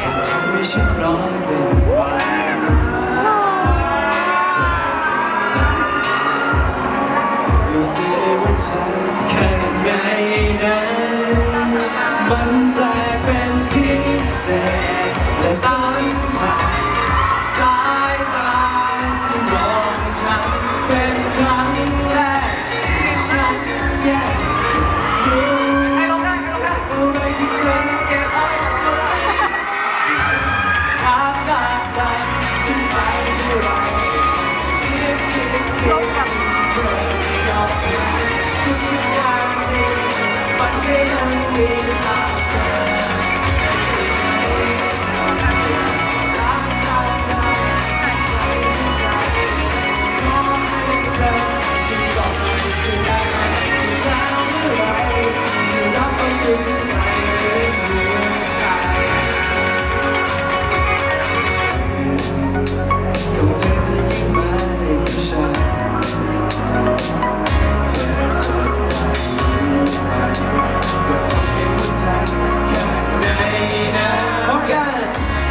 จะทำให้ฉันร้อยเป็นฟ้าจะจะได้รู้สึกว่าใจแค่ไหนนั้นมันกลายเป็นพิเศษและสำคัญามกาไกลฉันไปเท่าไรเพียงเพียงเพียงเธอยอมรับทุกทุกนาทีมันไม่ทัน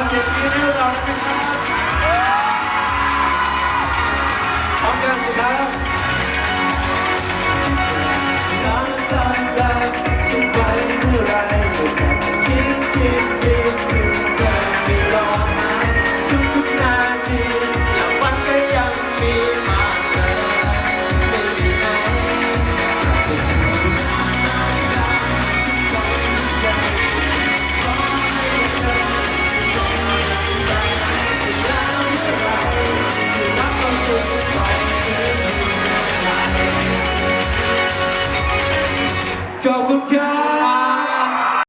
Herkes geliyor artık. Hamdolsun.